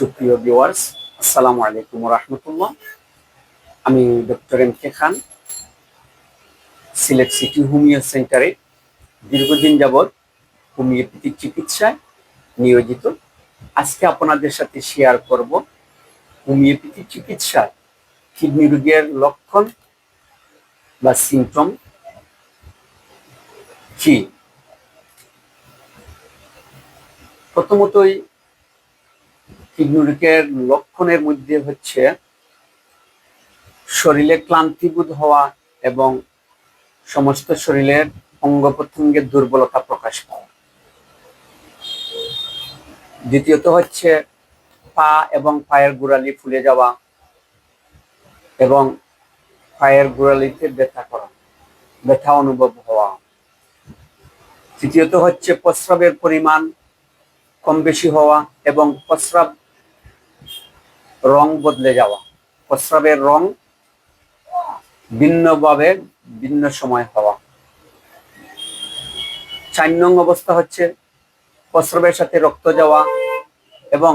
সুপ্রিয় ভিওয়ার্স আসসালামু আলাইকুম রহমতুল্লাহ আমি doctor M K Khan, Sylhet city homeo সেন্টারে দীর্ঘদিন যাবৎ হোমিওপ্যাথিক চিকিৎসায় নিয়োজিত। আজকে আপনাদের সাথে শেয়ার করব হোমিওপ্যাথি চিকিৎসায় কিডনি রোগের লক্ষণ বা সিমটম কি? প্রথমতই কিডনি রোগের লক্ষণের মধ্যে হচ্ছে শরীরে ক্লান্তিবোধ হওয়া এবং সমস্ত শরীরের অঙ্গ প্রত্যঙ্গের দুর্বলতা প্রকাশ পাওয়া। দ্বিতীয়ত হচ্ছে পা এবং পায়ের গোড়ালি ফুলে যাওয়া এবং পায়ের গোড়ালিতে ব্যথা করা, ব্যথা অনুভব হওয়া। তৃতীয়ত হচ্ছে প্রস্রাবের পরিমাণ কম বেশি হওয়া এবং প্রস্রাব রং বদলে যাওয়া। প্রস্রাবের রং ভিন্নভাবে ভিন্ন সময় হওয়া। চার নং অবস্থা হচ্ছে প্রস্রাবের সাথে রক্ত যাওয়া এবং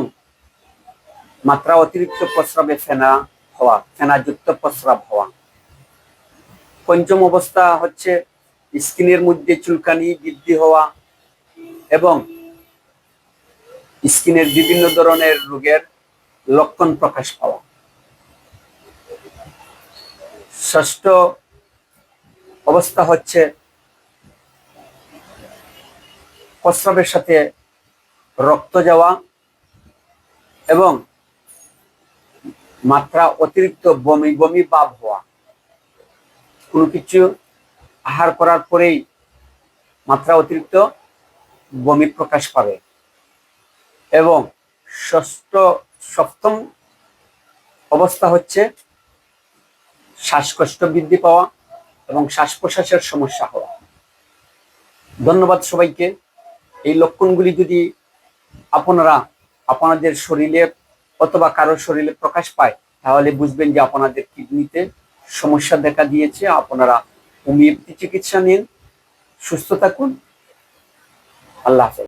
মাত্রা অতিরিক্ত প্রস্রাবে ফেনা হওয়া, ফেনাযুক্ত প্রস্রাব হওয়া। পঞ্চম অবস্থা হচ্ছে স্কিনের মধ্যে চুলকানি বৃদ্ধি হওয়া এবং স্কিনের বিভিন্ন ধরনের রোগের লক্ষণ প্রকাশ পাওয়া। ষষ্ঠ অবস্থা হচ্ছে প্রস্রাবের সাথে রক্ত যাওয়া এবং মাত্রা অতিরিক্ত বমি বমি ভাব হওয়া। কোনো কিছু আহার করার পরেই মাত্রা অতিরিক্ত বমি প্রকাশ পাবে। এবং ষষ্ঠ সপ্তম অবস্থা হচ্ছে শ্বাসকষ্ট বৃদ্ধি পাওয়া এবং শ্বাস প্রশ্বাসের সমস্যা হওয়া। ধন্যবাদ সবাইকে। এই লক্ষণগুলি যদি আপনারা আপনাদের শরীরে অথবা কারোর শরীরে প্রকাশ পায়, তাহলে বুঝবেন যে আপনাদের কিডনিতে সমস্যা দেখা দিয়েছে। আপনারা হোমিওপ্যাথি চিকিৎসা নিন, সুস্থ থাকুন। আল্লাহ হাফেজ।